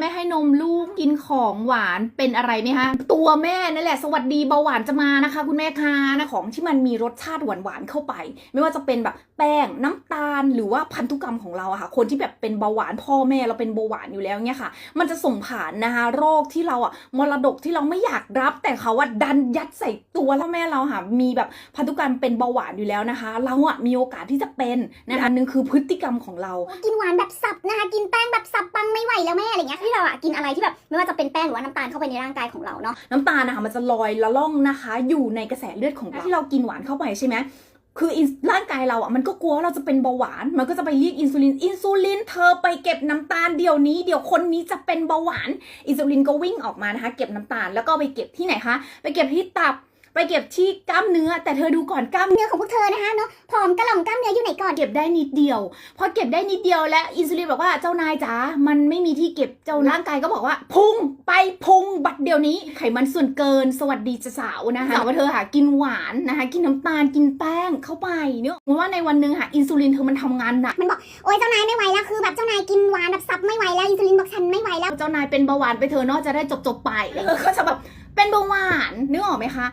ไม่ให้นมลูกกินของหวานเป็นอะไรไหมคะตัวแม่นั่นแหละ สวัสดีเบาหวานจะมานะคะ คุณแม่คะนะของที่มันมีรสชาติหวานๆเข้าไป ไม่ว่าจะเป็นแบบแป้งน้ำตาลหรือว่าพันธุกรรมของเราอะค่ะ คนที่แบบเป็นเบาหวานพ่อแม่เราเป็นเบาหวานอยู่แล้วเนี่ยค่ะ มันจะส่งผ่านนะคะโรคที่เราอะมรดกที่เราไม่อยากรับแต่เขาอะดันยัดใส่ตัวแล้วแม่เราค่ะมีแบบพันธุกรรมเป็นเบาหวานอยู่แล้วนะคะ เราอะมีโอกาสที่จะเป็นนะคะหนึงคือพฤติกรรมของเรา กินหวานแบบสับนะคะกินแป้ง แบบสับปังไม่ไหวแล้วแม่อะไรเงี้ยที่เราอะกินอะไรที่แบบไม่ว่าจะเป็นแป้งหรือว่าน้ำตาลเข้าไปในร่างกายของเราเนาะน้ำตาลนะคะมันจะลอยละล่องนะคะ อยู่ในกระแสเลือดของเราที่เรากินหวานเข้าไปใช่ไหมคืออินร่างกายเราอะมันก็กลัวว่าเราจะเป็นเบาหวาน มันก็จะไปเรียกอินซูลินอินซูลินเธอไปเก็บน้ำตาลเดี๋ยวนี้เดี๋ยวคนนี้จะเป็นเบาหวานอินซูลินก็วิ่งออกมานะคะ เก็บน้ำตาลแล้วก็ไปเก็บที่ไหนคะ ไปเก็บที่ตับ ไปเก็บที่กล้ามเนื้อ แต่เธอดูก่อนกล้ามเนื้อของพวกเธอนะคะเนาะผอมกระหล่ำกล้ามเนื้ออยู่ไหนก่อนเก็บได้นิดเดียวพอเก็บได้นิดเดียวและอินซูลินบอกว่าเจ้านายจ๋ามันไม่มีที่เก็บเจ้าร่างกายก็บอกว่า พุงไปพุงบัดเดียวนี้ ไขมันส่วนเกิน สวัสดีจะสาวนะคะว่าเธอหากินหวานนะคะกินน้ำตาลกินแป้งเข้าไปเนาะว่าในวันหนึ่งค่ะอินซูลินเธอมันทำงานหนักมันบอกโอ๊ยเจ้านายไม่ไหวแล้วคือแบบเจ้านายกินหวานแบบสับไม่ไหวแล้วอินซูลินบอกฉันไม่ไหวแล้วเจ้านายเป็นเบาหวานไปเธอะเนาะจะได้จบจบๆไปเออก็จะแบบเป็นเบาหวานนึกออกไหมคะ